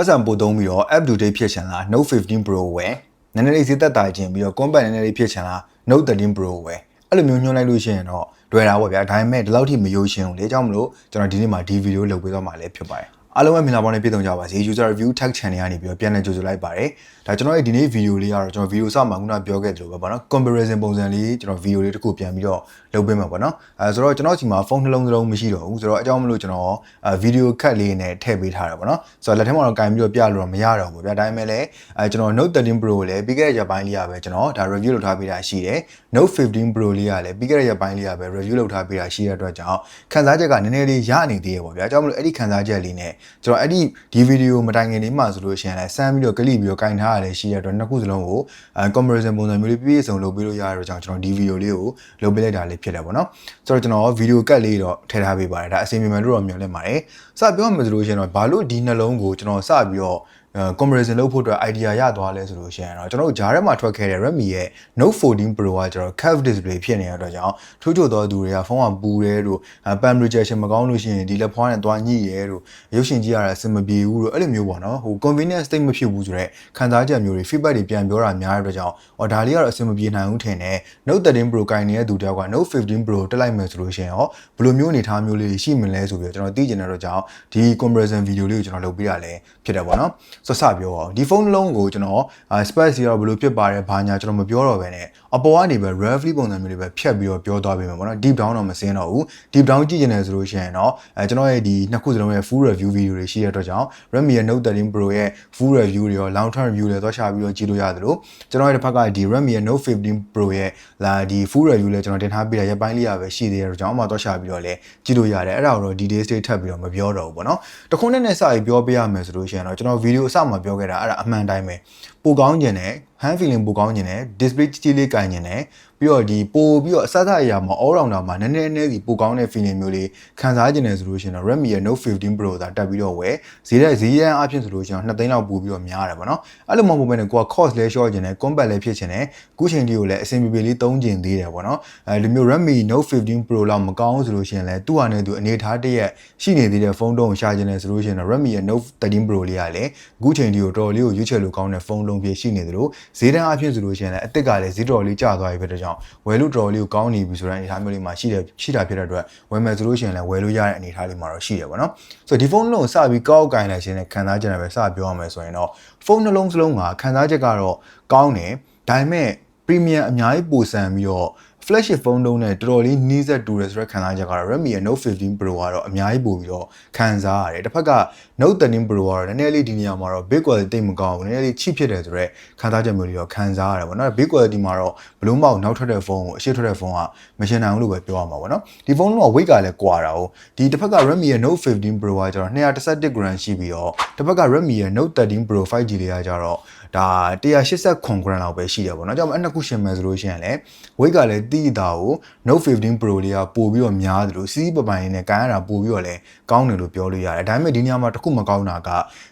ပတ်စံပို့သုံးပြီးတော့ up to date ဖြစ်ချင်လား Note 15 Pro ဝယ်နည်းနည်းလေးဈေးသက်သာခြင်းပြီးတော့ compact နည်းနည်းလေးဖြစ်ချင်လား Note 13 Pro ဝယ်အဲ့လိုမျိုးညွှန်းလိုက်လို့ရှိရင်တော့တွေ့တာပေါ့ဗျာဒါပေမဲ့ဒီလောက်ထိမယိုးရှင်းဘူးလေအကြောင်းမလို့ကျွန်တော်ဒီနေ့မှာဒီဗီဒီယိုလုပ်ပေးသွားမှာလည်းဖြစ်ပါတယ် အားလုံးပဲမင်္ဂလာပါနဲ့ပြည်သူကြပါစေ user review tag channel ကနေပြီးတော့ပြန်လည်ကြိုဆိုလိုက်ပါတယ်ဒါကျွန်တော်ရဲ့ဒီနေ့ဗီဒီယိုလေးကတော့ကျွန်တော်ဗီဒီယိုစမှာခုနပြောခဲ့သလိုပဲပေါ့နော် comparison ပုံစံလေးကျွန်တော်ဗီဒီယိုလေးတစ်ခုပြန်ပြီးတော့လုပ်ပေးမှာပေါ့နော်အဲဆိုတော့ကျွန်တော်ဒီမှာဖုန်းနှလုံးသလုံးမရှိတော့ဘူးဆိုတော့အကြောင်းမလို့ကျွန်တော်အဲဗီဒီယိုခက်လေးနဲ့ထည့်ပေးထားတာပေါ့နော်ဆိုတော့လက်ထက်မှာတော့ကင်ပြီးတော့ပြလို့တော့မရတော့ဘူးဗျာဒါပေမဲ့လည်းအဲကျွန်တော် Note 13 Pro ကိုလည်းပြီးခဲ့တဲ့ရက်ပိုင်းလေးကပဲကျွန်တော်ဒါ review လုပ်ထားပေးတာရှိတယ် Note 15 Pro လေးကလည်းပြီးခဲ့တဲ့ရက်ပိုင်းလေးကပဲ review လုပ်ထားပေးတာရှိတဲ့အတွက်ကြောင့်ခန်းစားချက်ကနည်းနည်းလေးရနေသေးရပေါ့ဗျာအကြောင်းမလို့အဲ့ဒီခန်းစားချက်လေးနဲ့ကျွန်တော်အဲ့ဒီဒီဗီဒီယိုမတိုင်ခင်လေးမှဆိုလို့ရှိရင်လည်းစမ်းပြီးတော့ကလစ်ပြီးတော့ကင်ထားရလဲရှိတဲ့အတွက်နှစ်ခုစလုံးကိုအဲ comparison ပုံစံမျိုးလေးပြည့်စုံလုပ်ပေးလို့ရတဲ့အတွက်ကြောင့်ကျွန်တော်ဒီဗီဒီယိုလေးကိုလုပ်ပေးလိုက်တာလေးဖြစ်တယ်ပေါ့နော်ဆိုတော့ကျွန်တော်ဗီဒီယိုကတ်လေးတော့ထည့်ထားပေးပါတယ်ဒါအစီအမံမှန်လို့တော့မျှော်လင့်ပါတယ်စပြောမှဆိုလို့ရှိရင်တော့ဘာလို့ဒီနှလုံးကိုကျွန်တော်စပြီးတော့အဲ comparison လုပ်ဖို့အတွက် idea ရသွားလဲဆိုလို့ရှိရင်တော့ကျွန်တော်တို့ဂျားထဲမှာထွက်ခဲ့တဲ့ Redmi ရဲ့ Note 14 Pro ကကျွန်တော် curved display ဖြစ်နေတဲ့အတွက်ကြောင့်ထိုးချိုသောသူတွေကဖုန်းကပူတယ်တို့ pan projection မကောင်းလို့ရှိရင်ဒီလက်ဖွားနဲ့သွားညှိရဲတို့ရုပ်ရှင်ကြည့်ရတာအဆင်မပြေဘူးတို့အဲ့လိုမျိုးပေါ့နော်ဟို convenience state မဖြစ်ဘူးဆိုတော့ခံစားချက်မျိုးတွေ feedback တွေပြန်ပြောတာများတဲ့အတွက်ကြောင့်ဟောဒါလေးကတော့အဆင်မပြေနိုင်ဘူးထင်တယ် Note 13 Pro ကင်နေတဲ့သူတယောက်က Note 15 Pro တက်လိုက်မယ်ဆိုလို့ရှိရင်ဟောဘယ်လိုမျိုးအနေထားမျိုးလေးရှိမလဲဆိုပြီးတော့ကျွန်တော်သိချင်တဲ့အတွက်ကြောင့်ဒီ comparison video လေးကိုကျွန်တော်လုပ်ပြတာလည်းဖြစ်တယ်ပေါ့နော်ဆိုတော့စပြောအောင်ဒီဖုန်းလုံးကိုကျွန်တော် space ရောဘယ်လိုဖြစ်ပါတယ်ဘာညာကျွန်တော်မပြောတော့ဘဲနဲ့အပေါ်ကနေပဲ roughly ပုံစံမျိုးလေးပဲဖြတ်ပြီးတော့ပြောသွားပေးမယ်ပေါ့နော် deep down တော့မစင်းတော့ဘူး deep down ကြည့်နေတယ်ဆိုလို့ရှိရင်တော့အဲကျွန်တော်ရဲ့ဒီနှစ်ခုစလုံးရဲ့ full review video တွေရှိတဲ့အတွက်ကြောင့် Redmi ရဲ့ Note 13 Pro ရဲ့ full review တွေရော long term review တွေတော့ရှာပြီးတော့ကြည့်လို့ရတယ်လို့ကျွန်တော်ရဲ့တစ်ဖက်ကဒီ Redmi ရဲ့ Note 15 Pro ရဲ့လာဒီ full review လည်းကျွန်တော်တင်ထားပြီးတာရက်ပိုင်းလေးရပဲရှိသေးတဲ့အတွက်ကြောင့်အမှတော့ရှာပြီးတော့လည်းကြည့်လို့ရတယ်အဲ့ဒါကိုတော့ details တွေထပ်ပြီးတော့မပြောတော့ဘူးပေါ့နော်တခုနဲ့နဲ့စပြီးပြောပြရမယ်ဆိုလို့ရှိရင်တော့ကျွန်တော် video အစမှာပြောခဲ့တာအဲ့ဒါအမှန်တိုင်းပဲပိုကောင်းကျင်တယ် hand feeling ပိုကောင်းကျင်တယ် display ကြီးကြီးလေးကင်ကျင်တယ်ပြီးတော့ဒီပိုပြီးတော့အစသအရာမှာ all rounder မှာနည်းနည်းနည်းစီပိုကောင်းတဲ့ feeling မျိုးလေးခံစားကျင်တယ်ဆိုလို့ရှိရင်တော့ Redmi ရဲ့ Note 15 Pro သာတက်ပြီးတော့ဝယ်ဈေးတဲ့ဈေးရန်အဖြစ်ဆိုလို့ရှိရင်2သိန်းလောက်ပို့ပြီးတော့များတယ်ပေါ့နော်အဲ့လိုမှမဟုတ်ဘဲနဲ့ကိုက cost လဲ short ကျင်တယ် compact လဲဖြစ်ချင်တယ်ခုချိန်ဒီကိုလည်းအဆင်ပြေပြေလေးသုံးကျင်သေးတယ်ပေါ့နော်အဲဒီမျိုး Redmi Note 15 Pro လောက်မကောင်းဆိုလို့ရှိရင်လည်းသူ့ဟာနဲ့သူအနေထားတရက်ရှိနေသေးတဲ့ဖုန်းတုံးကိုရှာကျင်တယ်ဆိုလို့ရှိရင်တော့ Redmi ရဲ့ Note 13 Pro လေးကလည်းခုချိန်ဒီကိုတော်တော်လေးကိုရွေးချယ်လို့ကောင်းတဲ့ဖုန်းလုံးဖြစ်ရှိနေသလိုဈေးတန်းအဖြစ်ဆိုလို့ရှိရင်လည်းအစ်စ်ကလည်းဈေးတော်လေးကျသွားပြီဖြစ်တဲ့ကြောင့်ဝယ်လို့တော်တော်လေးကိုကောင်းနေပြီဆိုတဲ့အနေအထားမျိုးလေးမှာရှိတယ်ရှိတာဖြစ်တဲ့အတွက်ဝယ်မယ်ဆိုလို့ရှိရင်လည်းဝယ်လို့ရတဲ့အနေအထားလေးမှာတော့ရှိတယ်ပေါ့နော်ဆိုတော့ဒီဖုန်းလုံးကိုစပြီးကောက်ကင်လိုက်ခြင်းနဲ့ခံစားချက်နဲ့ပဲစပြောရမယ်ဆိုရင်တော့ဖုန်းနှလုံးစလုံးကခံစားချက်ကတော့ကောင်းတယ်ဒါပေမဲ့ premium အများကြီးပိုဆန်ပြီးတော့ flagship ဖုန်းတုံးနဲ့တော်တော်လေးနီးစပ်တူတယ်ဆိုတဲ့ခံစားချက်ကတော့ Redmi ရဲ့ Note 15 Pro ကတော့အများကြီးပိုပြီးတော့ခံစားရတယ်တစ်ဖက်က Note 13 Pro ကတော့နည်းနည်းလေးဒီနေရာမှာတော့ big quality တိတ်မကောင်းဘူးနည်းနည်းလေး cheap ဖြစ်တယ်ဆိုတော့ခံစားချက်မျိုးလေးတော့ခံစားရတယ်ပေါ့နော် big quality မှာတော့ဘလုံးမောက်နောက်ထွက်တဲ့ဖုန်းကိုအရှိထွက်တဲ့ဖုန်းကမရှင်းနိုင်ဘူးလို့ပဲပြောရမှာပေါ့နော်ဒီဖုန်းလုံးက weight ကလည်းကွာတာ哦ဒီတစ်ဖက်က Redmi ရဲ့ Note 15 Pro ကကျတော့211 gram ရှိပြီးတော့တစ်ဖက်က Redmi ရဲ့ Note 13 Pro 5G လေးကကျတော့ဒါ189 gram လောက်ပဲရှိတယ်ပေါ့နော်။ကြောင့်အဲ့နှစ်ခုရှင်မယ်ဆိုလို့ရှိရင်လည်း weight ကလည်းတိတာကို Note 15 Pro လေးကပို့ပြီးတော့များတယ်လို့စီးပပိုင်လေးနဲ့ကန်ရတာပို့ပြီးတော့လည်းကောင်းတယ်လို့ပြောလို့ရတယ်။ဒါပေမဲ့ဒီနေရာမှာတစ်ခုမကောင်းတာက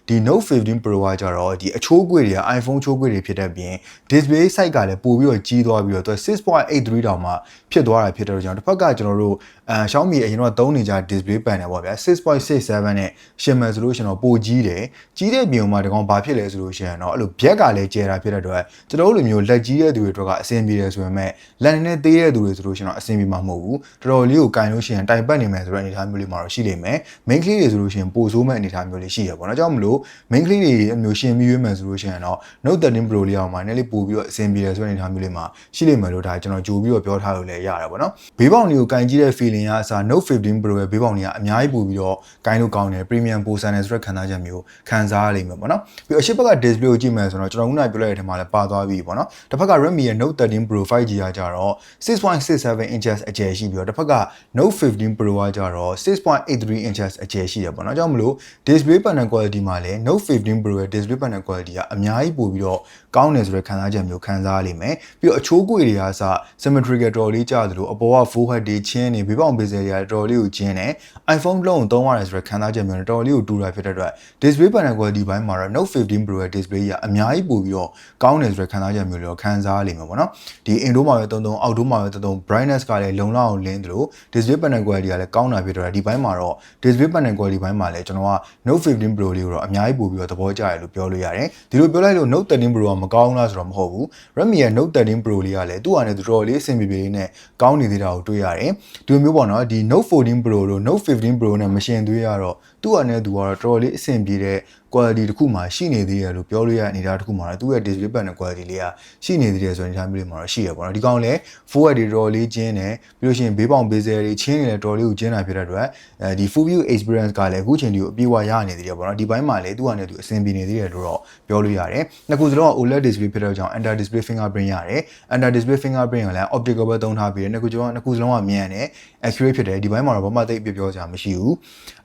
ဒီ Note 15 Pro ကကျတော့ဒီအချိုးကွေတွေက iPhone ချိုးကွေတွေဖြစ်တဲ့ပြင် display size ကလည်းပို့ပြီးတော့ကြီးသွားပြီးတော့သူ6.83တောင်မှဖြစ်သွားတာဖြစ်တဲ့ကြောင့်တစ်ဖက်ကကျွန်တော်တို့အဲ Xiaomi အရင်တော့သုံးနေကြ display panel ပေါ့ဗျာ6.67နဲ့ရှင်မယ်ဆိုလို့ရှင်တော့ပိုကြီးတယ်။ကြီးတဲ့ပြင်မှာဒီကောင်ဘာဖြစ်လဲဆိုလို့ရှိရင်တော့အဲ့လို black ကလည်းကျဲတာဖြစ်တဲ့အတွက်ကျွန်တော်တို့လိုမျိုးလက်ကြီးတဲ့သူတွေအတွက်ကအဆင်ပြေတယ်ဆိုပေမဲ့လက်နေနဲ့သေးတဲ့သူတွေဆိုလို့ရှိရင်တော့အဆင်ပြေမှာမဟုတ်ဘူးတော်တော်လေးကိုကင်လို့ရှိရင်တိုင်ပတ်နေမယ်ဆိုတဲ့အနေအထားမျိုးလေးမှာတော့ရှိလိမ့်မယ် main ကလေးတွေဆိုလို့ရှိရင်ပိုဆိုးမဲ့အနေအထားမျိုးလေးရှိရပေါ့နော်ကြောင့်မလို့ main ကလေးတွေအမျိုးရှင်ပြီးရွေးမယ်ဆိုလို့ရှိရင်တော့ Note 13 Pro လေးအောင်မှာနည်းလေးပို့ပြီးတော့အဆင်ပြေတယ်ဆိုတဲ့အနေအထားမျိုးလေးမှာရှိလိမ့်မယ်လို့ဒါကျွန်တော်ကြိုပြီးတော့ပြောထားလို့လည်းရတယ်ပေါ့နော်ဘေးပေါင်လေးကိုကင်ကြည့်တဲ့ feeling ကအစား Note 15 Pro ရဲ့ဘေးပေါင်လေးကအများကြီးပို့ပြီးတော့ကင်လို့ကောင်းတယ် premium ပိုဆန်တယ်ဆိုတဲ့ခံစားချက်မျိုးခံစားရလိမ့်မယ်ပေါ့နော်ပြီးအရှိဘက်က display ကိုကြည့်မယ်ဆိုတော့ကျွန်တော်ခုနကပြောလိုက်တဲ့အထက်မှာလည်းပါသွားပြီပေါ့နော်တစ်ဖက်က Redmi ရဲ့ Note 13 Pro 5G ကကြတော့6.67 inches အကျယ်ရှိပြီးတော့တစ်ဖက်က Note 15 Pro ကကြတော့6.83 inches အကျယ်ရှိတယ်ပေါ့နော်ကြောင့်မလို့ display panel quality မှာလည်း Note 15 Pro ရဲ့ display panel quality ကအများကြီးပိုပြီးတော့ကောင်းတယ်ဆိုတဲ့ခံစားချက်မျိုးခံစားရလိမ့်မယ်ပြီးတော့အချိုးကွေတွေကစ symmetrical တော်လေးကျသလိုအပေါ်က full height တွေချင်းနေဘေးပေါင်ဘေးစယ်တွေကတော်လေးကိုကျင်းတယ် iPhone လုံးကိုသုံးရတယ်ဆိုတဲ့ခံစားချက်မျိုးနဲ့တော်လေးကိုတူတာဖြစ်တဲ့အတွက် display panel quality ဘိုင်းမှာတော့ Note 15 Pro ရဲ့ display ကအများကြီးပိုပြီးတော့ကောင်းတယ်ဆိုတဲ့ခံစားချက်မျိုးတွေတော့ခံစားရလိမ့်မယ်ပေါ့နော်ဒီ Indo မှာပဲသုံးသုံးအောက်တိုမှာပဲသုံးသုံး brightness ကလည်းလုံလောက်အောင်လင်းသလို display panel quality ကလည်းကောင်းတာဖြစ်တော့ဒီဘိုင်းမှာတော့ display panel quality ဘိုင်းမှာလည်းကျွန်တော်က Note 15 Pro လေးကိုတော့အများကြီးပို့ပြီးတော့သဘောကျတယ်လို့ပြောလို့ရတယ်ဒီလိုပြောလိုက်လို့ Note 13 Pro ကမကောင်းလားဆိုတော့မဟုတ်ဘူး Redmi ရဲ့ Note 13 Pro လေးကလည်းသူ့အနေနဲ့တော်တော်လေးအဆင်ပြေပြေလေးနဲ့ကောင်းနေသေးတာကိုတွေ့ရတယ်ဒီလိုမျိုးပေါ့နော်ဒီ Note 14 Pro တို့ Note 15 Pro နဲ့မရှင်သွေးရတော့သူ့အနေနဲ့သူကတော့တော်တော်လေးအဆင်ပြေတဲ့ quality တစ်ခုမှရှိနေသေးတယ်လို့ပြောလို့ရတဲ့အနေအထားတစ်ခုမှတော့သူ့ရဲ့ display panel quality လေးကရှိနေသေးတယ်ဆိုရင်ဒီမျိုးလေးမှာတော့ရှိရပါတော့ဒီကောင်လည်း full HD တော်တော်လေးကျင်းတယ်ပြီးလို့ရှိရင်ဘေးပေါင်ဘေးဆယ်တွေချင်းနေလည်းတော်တော်လေးကိုကျင်းတာဖြစ်တဲ့အတွက်အဲဒီ full view experience ကလည်းအခုချိန်ဒီကိုအပြည့်အဝရနေသေးတယ်ပေါ့နော်ဒီဘိုင်းမှာလည်းသူ့အနေနဲ့သူအဆင်ပြေနေသေးတယ်လို့တော့ပြောလို့ရတယ်နှစ်ခုစလုံးက OLED display ဖြစ်တဲ့ကြောင့် under display fingerprint ရတယ် under display fingerprint ကလည်း optical ပဲသုံးထားပြီးတယ်နှစ်ခုစလုံးကနှစ်ခုစလုံးကမြန်တယ် accurate ဖြစ်တယ်ဒီဘိုင်းမှာတော့ဘာမှသိပ်ပြပြောစရာမရှိဘူး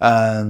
အမ်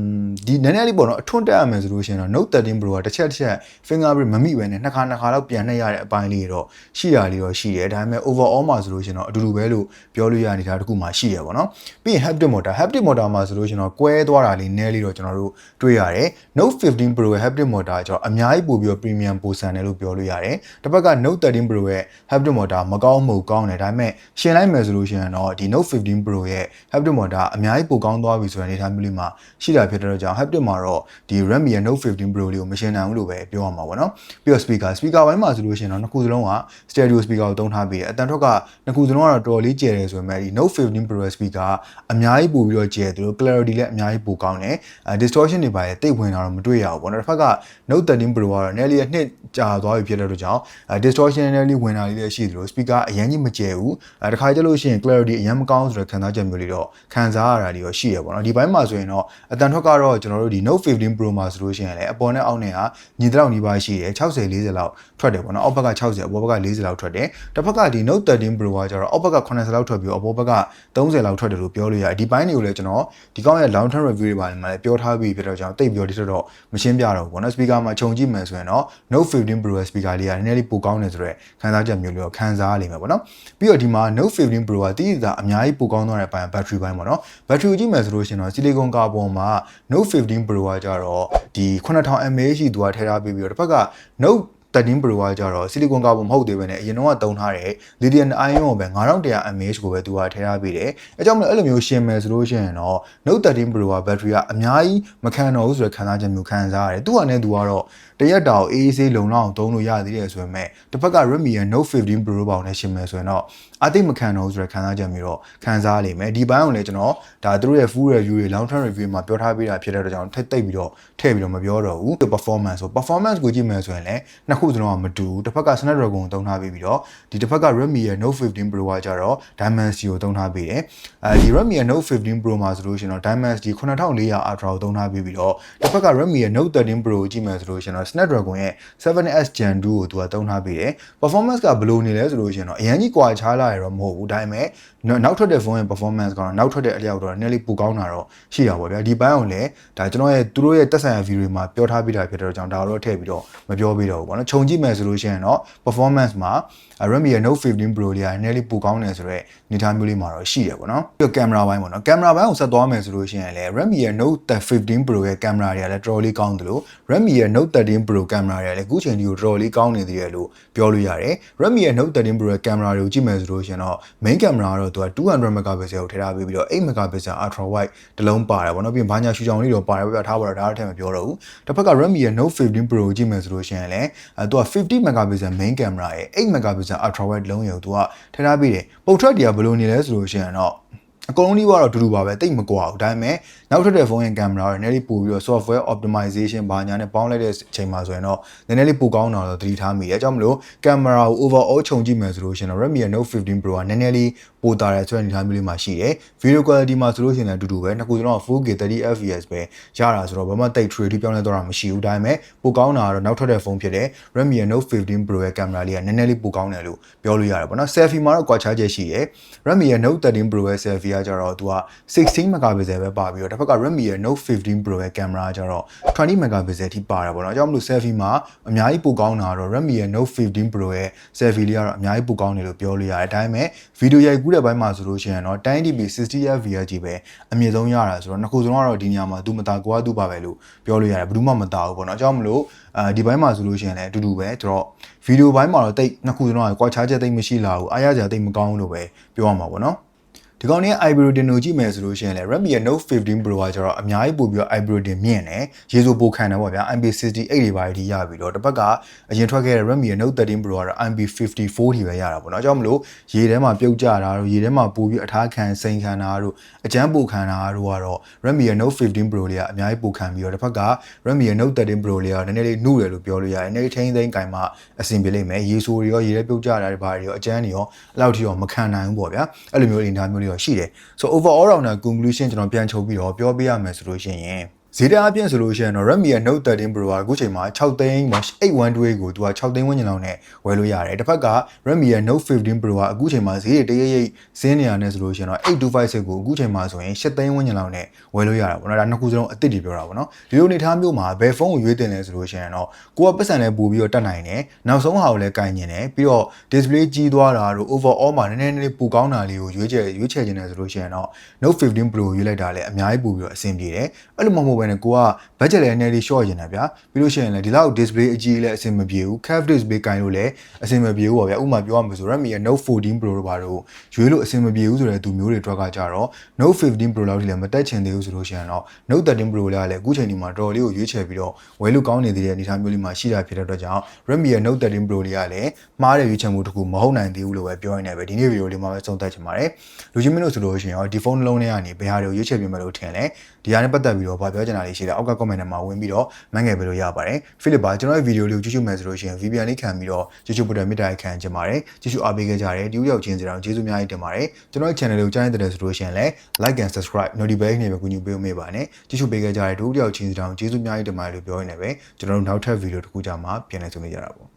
ဒီနည်းနည်းလေးပေါ့နော်အထွန်းတက်ရမယ်ဆိုလို့ရှိရင်တော့ Note 13 Pro ကတစ်ချက်တစ်ချက် fingerprint မမိပဲနဲ့နှစ်ခါနှစ်ခါတော့ပြန်နှိပ်ရတဲ့အပိုင်းလေးတော့ရှိတာလေးတော့ရှိတယ်ဒါပေမဲ့ overall မှာဆိုလို့ရှိရင်တော့အတူတူပဲလို့ပြောလို့ရနေတာတခုမှရှိရပါတော့ပြီးရင် haptic motor haptic motor မှာဆိုလို့ရှိရင်တော့ကွဲသွားတာလေးနည်းလေးတော့ကျွန်တော်တို့တွေ့ရတယ် Note 15 Pro ရဲ့ haptic motor ကကျွန်တော်အများကြီးပို့ပြီးတော့ premium ပိုဆန်တယ်လို့ပြောလို့ရတယ်တစ်ဖက်က Note 13 Pro ရဲ့ haptic motor မကောင်းမှုကောင်းတယ်ဒါပေမဲ့ရှင်းလိုက်မယ်ဆိုလို့ရှိရင်တော့ဒီ Note 15 Pro ရဲ့ haptic motor အများကြီးပိုကောင်းသွားပြီဆိုတဲ့အနေအထားမျိုးလေးမှာရှိတာဖြစ်တဲ့ကြောင့် haptic မှာတော့ဒီ Redmi ရဲ့ Note 15 Pro လေးကိုမရှင်းနိုင်ဘူးလို့ပဲပြောရမှာပေါ့နော်ပြီးတော့ speaker speaker ဘိုင်းမှာဆိုလို့ရှိရင်တော့နှစ်ခုစလုံးက stereo speaker ကိုသုံးထားပြီးတယ်အတန်ထွက်ကနှစ်ခုစလုံးကတော့တော်တော်လေးကျယ်တယ်ဆိုပေမဲ့ဒီ Note 15 Pro speaker ကအများကြီးပိုပြီးတော့ကျယ်တယ်လို့ clarity လည်းအများကြီးပိုကောင်းတယ်အဲ distortion တွေပါရဲ့တိတ်ဝင်တာတော့မတွေ့ရဘူးပေါ့နော်တစ်ဖက်က Note 13 Pro ကတော့ nearly အနှစ်ကြာသွားပြီဖြစ်တဲ့အတွက်ကြောင့်အဲ distortion nearly ဝင်တာလေးလည်းရှိသလို speaker အရင်ကြီးမကျယ်ဘူးအဲတခါကြလို့ရှိရင် clarity အရင်မကောင်းဆိုတဲ့ခံစားချက်မျိုးလေးတော့ခံစားရတာလေးရောရှိရပေါ့နော်ဒီဘိုင်းမှာဆိုရင်တော့အတန်ထွက်ကတော့ကျွန်တော်တို့ဒီ Note 15 Pro မှာဆိုလို့ရှိရင်လည်းအပေါ်နဲ့အောက်နဲ့ဟာညီတလောက်နီးပါးရှိတယ်60 40လောက်ထွက်တယ်ပေါ့နော်အောက်ဘက်က60အပေါ်ဘက်က40လောက်ထွက်တယ်တစ်ဖက်ကဒီ Note 13 Pro ကကျတော့အောက်ဘက်က80လောက်ထွက်ပြီးအပေါ်ဘက်က30လောက်ထွက်တယ်လို့ပြောလို့ရတယ်ဒီဘိုင်းတွေကိုလည်းကျွန်တော်ဒီကောင်းရဲ့ long term review တွေပါလည်းပြောထားပြီးဖြစ်တော့ကျွန်တော်တိတ်ပြောဒီတော့မရှင်းပြတော့ဘူးပေါ့နော် speaker မှာခြုံကြည့်မယ်ဆိုရင်တော့ Note 15 Pro ရဲ့ speaker လေးကနည်းနည်းလေးပိုကောင်းတယ်ဆိုတော့ခံစားချက်မျိုးလေးတော့ခံစားရလိမ့်မယ်ပေါ့နော်ပြီးတော့ဒီမှာ Note 15 Pro ကတည်တည်တာအများကြီးပိုကောင်းသွားတဲ့ပိုင်း battery ပိုင်းပေါ့နော် battery ကိုကြည့်မယ်ဆိုလို့ရှိရင်တော့ silicon carbon မှာ Note 15 Pro ကကြတော့ဒီ9000 mAh ရှိသူကထည့်ထားပြီးပြီးတော့တစ်ဖက်က Note 13 Pro ကကြတော့ silicon carbon မဟုတ်သေးဘဲနဲ့အရင်တော့တုံထားတဲ့ lithium ion ကိုပဲ9100 mAh ကိုပဲသူကထည့်ထားပြီးတယ်။အဲကြောင့်မလို့အဲ့လိုမျိုးရှင်းမယ်ဆိုလို့ရှိရင်တော့ Note 13 Pro က battery ကအများကြီးမခံတော့ဘူးဆိုတဲ့ခံစားချက်မျိုးခံစားရတယ်။သူကလည်းသူကတော့တရက်တောင်အေးအေးဆေးလုံလောက်အောင်သုံးလို့ရသေးတယ်ဆိုပေမဲ့တစ်ဖက်က Redmi ရဲ့ Note 15 Pro ပေါင်းနဲ့ရှင်းမယ်ဆိုရင်တော့အသိမခံတော့ဘူးဆိုတဲ့ခံစားချက်မျိုးတော့ခံစားလိမ့်မယ်ဒီဘိုင်းကိုလည်းကျွန်တော်ဒါသူတို့ရဲ့ full review တွေ long term review မှာပြောထားပေးတာဖြစ်တဲ့အတွက်ကြောင့်ထိတ်သိပ်ပြီးတော့ထည့်ပြီးတော့မပြောတော့ဘူး performance ဆို performance ကိုကြည့်မယ်ဆိုရင်လည်းနှစ်ခုစလုံးကမတူဘူးတစ်ဖက်က Snapdragon ကိုသုံးထားပြီးပြီးတော့ဒီတစ်ဖက်က Redmi ရဲ့ Note 15 Pro ကကြတော့ Dimensity ကိုသုံးထားပြီးတယ်အဲဒီ Redmi ရဲ့ Note 15 Pro မှာဆိုလို့ရှိရင်တော့ Dimensity 9400 Ultra ကိုသုံးထားပြီးပြီးတော့တစ်ဖက်က Redmi ရဲ့ Note 13 Pro ကိုကြည့်မယ်ဆိုလို့ရှိရင်တော့ Snapdragon ရဲ့ 7S Gen 2ကိုသူကသုံးထားပြီးတယ် performance ကဘယ်လိုနေလဲဆိုလို့ရှိရင်တော့အရင်ကြီးကွာခြားလာရတော့မဟုတ်ဘူးဒါပေမဲ့နောက်ထွက်တဲ့ဖုန်းရဲ့ performance ကတော့နောက်ထွက်တဲ့အလျောက်တော့နည်းလေးပိုကောင်းတာတော့ရှိတာပေါ့ဗျာဒီပိုင်းအောင်လည်းဒါကျွန်တော်ရဲ့သူတို့ရဲ့တက်ဆိုင်ရာ view တွေမှာပြောထားပြီးတာဖြစ်တဲ့ကြောင့်ဒါတော့ထည့်ပြီးတော့မပြောပြီးတော့ဘူးပေါ့နော်ခြုံကြည့်မယ်ဆိုလို့ရှိရင်တော့ performance မှာ Redmi ရဲ့ Note 15 Pro လေးကနည်းလေးပိုကောင်းတယ်ဆိုတော့အနေအထားမျိုးလေးမှာတော့ရှိရပေါ့နော်ပြီးတော့ camera ဘိုင်းပေါ့နော် camera ဘိုင်းကိုဆက်သွားမယ်ဆိုလို့ရှိရင်လည်း Redmi ရဲ့ Note 15 Pro ရဲ့ camera တွေကလည်းတော်တော်လေးကောင်းတယ်လို့ Redmi ရဲ့ Note 13 Pro camera တွေကလည်းအခုချိန်ထိကိုတော်တော်လေးကောင်းနေသေးတယ်လို့ပြောလို့ရတယ် Redmi ရဲ့ Note 13 Pro ရဲ့ camera တွေကိုကြည့်မယ်ဆိုလို့ရှိရင်တော့ main camera ကတော့သူက200 megapixel ကိုထည့်ထားပြီးပြီးတော့8 megapixel ultra wide တလုံးပါတယ်ပေါ့နော်ပြီးရင်ဘာညာရှူချောင်းလေးတော့ပါတယ်ပြထားပါတော့ဒါတော့ထည့်မပြောတော့ဘူးတစ်ဖက်က Redmi ရဲ့ Note 15 Pro ကိုကြည့်မယ်ဆိုလို့ရှိရင်လည်းအဲသူက50 megapixel main camera ရဲ့8 megapixel ultra wide လုံးရုံသူကထည့်ထားပြီးတယ်ပုံထွက်တွေကဘယ်လိုနေလဲဆိုလို့ရှိရင်တော့ အကုန်လုံးဒီကတော့တူတူပါပဲတိတ်မကွာဘူးဒါပေမဲ့နောက်ထပ်တဲ့ဖုန်းရဲ့ကင်မရာတွေနည်းလေးပို့ပြီးတော့ software optimization ဘာညာနဲ့ပေါင်းလိုက်တဲ့အချိန်မှာဆိုရင်တော့နည်းနည်းလေးပိုကောင်းတာတော့သတိထားမိတယ်အကြောင်းမလို့ကင်မရာကို overall ခြုံကြည့်မယ်ဆိုလို့ရှိရင်တော့ Redmi Note 15 Pro ကနည်းနည်းလေးပိုတာတယ်ဆိုတဲ့အနေအထားမျိုးလေးမှာရှိတယ် video quality မှာဆိုလို့ရှိရင်လည်းအတူတူပဲနှစ်ခုကျွန်တော် 4K 30 fps ပဲရတာဆိုတော့ဘာမှတိတ် trade ပြောင်းလဲတော့တာမရှိဘူးဒါပေမဲ့ပိုကောင်းတာကတော့နောက်ထပ်တဲ့ဖုန်းဖြစ်တဲ့ Redmi Note 15 Pro ရဲ့ကင်မရာလေးကနည်းနည်းလေးပိုကောင်းတယ်လို့ပြောလို့ရတယ်ပေါ့နော် selfie မှာတော့ကွာခြားချက်ရှိတယ် Redmi ရဲ့ Note 13 Pro ရဲ့ selfie ကကြတော့သူက16 megapixel ပဲပါပြီးတော့တစ်ဖက်က Redmi ရဲ့ Note 15 Pro ရဲ့ကင်မရာကကြတော့20 megapixel ထိပါတာပေါ့နော်အကြောင်းမလို့ selfie မှာအများကြီးပိုကောင်းတာကတော့ Redmi ရဲ့ Note 15 Pro ရဲ့ selfie လေးကတော့အများကြီးပိုကောင်းတယ်လို့ပြောလို့ရတယ်ဒါပေမဲ့ video ရိုက်ကူးတဲ့ဘက်မှာဆိုလို့ရှိရင်တော့ 1080p 60fps ကြီးပဲအမြင့်ဆုံးရတာဆိုတော့နှစ်ခုစလုံးကတော့ဒီနေရာမှာသူမတာကွာသူပါပဲလို့ပြောလို့ရတယ်ဘယ်သူမှမတာဘူးပေါ့နော်အကြောင်းမလို့အဲဒီဘက်မှာဆိုလို့ရှိရင်လည်းအတူတူပဲဆိုတော့ video ဘိုင်းမှာတော့တိတ်နှစ်ခုစလုံးကကွာခြားချက်တိတ်မရှိလာဘူးအားရကြတိတ်မကောင်းလို့ပဲပြောရမှာပေါ့နော် ဒီကောင်นี้ Ibrodin ကိုကြည့်မယ်ဆိုလို့ရှိရင်လည်း Redmi ရဲ့ Note 15 Pro ကကျတော့အများကြီးပို့ပြီးတော့ Ibrodin မြင့်တယ်ရေဆိုပိုခံတယ်ပေါ့ဗျာ MP68 တွေပါတီးရပြီးတော့တစ်ပတ်ကအရင်ထွက်ခဲ့တဲ့ Redmi ရဲ့ Note 13 Pro ကတော့ MP54 ထိပဲရတာပေါ့နော်အကြောင်းမလို့ရေထဲမှာပြုတ်ကျတာတို့ရေထဲမှာပို့ပြီးအထားခံစိန်ခံတာတို့အကျန်းပိုခံတာတို့ကတော့ Redmi ရဲ့ Note 15 Pro လေးကအများကြီးပိုခံပြီးတော့တစ်ဖက်က Redmi ရဲ့ Note 13 Pro လေးကနည်းနည်းလေးနှုတယ်လို့ပြောလို့ရတယ်နည်းနည်းထိန်းသိမ်းကင်မှအဆင်ပြေလိမ့်မယ်ရေဆိုတွေရောရေထဲပြုတ်ကျတာတွေဘာတွေရောအကျန်းတွေရောအဲ့လောက်ထိရောမခံနိုင်ဘူးပေါ့ဗျာအဲ့လိုမျိုးအနေအထားမျိုးလေးရောရှိတယ် so overall rounder conclusion ကျွန်တော်ပြန်ချုပ်ပြီးတော့ပြောပြရမယ်ဆိုလို့ရှိရင် ဈေးတအားပြည့်ဆိုလို့ရှိရင်တော့ Redmi ရဲ့ Note 13 Pro ကအခုချိန်မှာ6သိန်း812ကိုသူက6သိန်းဝန်းကျင်လောက်နဲ့ဝယ်လို့ရတယ်တစ်ဖက်က Redmi ရဲ့ Note 15 Pro ကအခုချိန်မှာဈေးတွေတရရိပ်ဈေးနေရနဲ့ဆိုလို့ရှိရင်တော့8256ကိုအခုချိန်မှာဆိုရင်8သိန်းဝန်းကျင်လောက်နဲ့ဝယ်လို့ရတာပေါ့နော်ဒါနှစ်ခုစလုံးအသစ်တွေပြောတာပေါ့နော်ဒီလိုအနေထားမျိုးမှာဘယ်ဖုန်းကိုရွေးတင်လဲဆိုလို့ရှိရင်တော့ကိုကပတ်စံနဲ့ပို့ပြီးတော့တက်နိုင်တယ်နောက်ဆုံးဟာကိုလည်းကင်ကျင်တယ်ပြီးတော့ display ကြီးသွားတာတို့ overall မှာနည်းနည်းလေးပိုကောင်းတာလေးကိုရွေးချယ်ရွေးချယ်ခြင်းတယ်ဆိုလို့ရှိရင်တော့ Note 15 Pro ရွေးလိုက်တာလည်းအများကြီးပို့ပြီးတော့အဆင်ပြေတယ်အဲ့လိုမှမဟုတ်ဘဲနဲ့ကိုက budget လည်းနည်းနည်းလေး short ကျင်တယ်ဗျာပြီးလို့ရှိရင်လည်းဒီလောက် display အကြီးလည်းအဆင်မပြေဘူး curve display ကင်လို့လည်းအဆင်မပြေဘူးပေါ့ဗျာဥပမာပြောရမယ်ဆို Redmi ရဲ့ Note 14 Pro တို့ဘာတို့ရွေးလို့အဆင်မပြေဘူးဆိုတဲ့သူမျိုးတွေအတွက်ကကြတော့ Note 15 Pro လောက်ထိလည်းမတက်ချင်သေးဘူးဆိုလို့ရှိရင်တော့ Note 13 Pro လည်းအခုချိန်ဒီမှာတော်လေးကိုရွေးချယ်ပြီးတော့ဝယ်လို့ကောင်းနေသေးတဲ့အနေအထားမျိုးလေးမှာရှိတာဖြစ်တဲ့အတွက်ကြောင့် Redmi ရဲ့ Note 13 Pro လေးကလည်းမှားတဲ့ရွေးချယ်မှုတစ်ခုမဟုတ်နိုင်သေးဘူးလို့ပဲပြောရနေပဲဒီနေ့ဗီဒီယိုလေးမှာပဲဆုံးသက်ချင်ပါတယ်လူချင်းမင်းတို့ဆိုလို့ရှိရင်ရောဒီဖုန်းနှလုံးထဲကနေဘယ်ဟာတွေကိုရွေးချယ်ပြင်မယ်လို့ထင်လဲဒီဟာနဲ့ပတ်သက်ပြီးတော့ဗာပြောချင်တာလေးရှိတယ်အောက်က comment ထဲမှာဝင်ပြီးတော့မှန်းငယ်ပေးလို့ရပါတယ်ဖိလစ်ပါကျွန်တော်ရဲ့ဗီဒီယိုလေးကိုကြည့်ရှုမယ်ဆိုလို့ရှိရင် VPN လေးခံပြီးတော့ကြည့်ရှုဖို့အတွက်မြတ်တာခံချင်ပါတယ်ကြည့်ရှုအားပေးခဲ့ကြတယ်ဒီဦးရောက်ချင်းစီတောင်ကျေးဇူးများကြီးတင်ပါတယ်ကျွန်တော်ရဲ့ channel ကိုကြားနေတဲ့ဆိုလို့ရှိရင်လည်း like and subscribe notification တွေပဲကူညီပေးမေးပါနဲ့ကြည့်ရှုပေးခဲ့ကြတဲ့ဒုတိယချင်းစီတောင်ကျေးဇူးများကြီးတင်ပါတယ်လို့ပြောရနေပဲကျွန်တော်တို့နောက်ထပ်ဗီဒီယိုတစ်ခုကြာမှပြန်လည်ဆုံနေကြတာပေါ့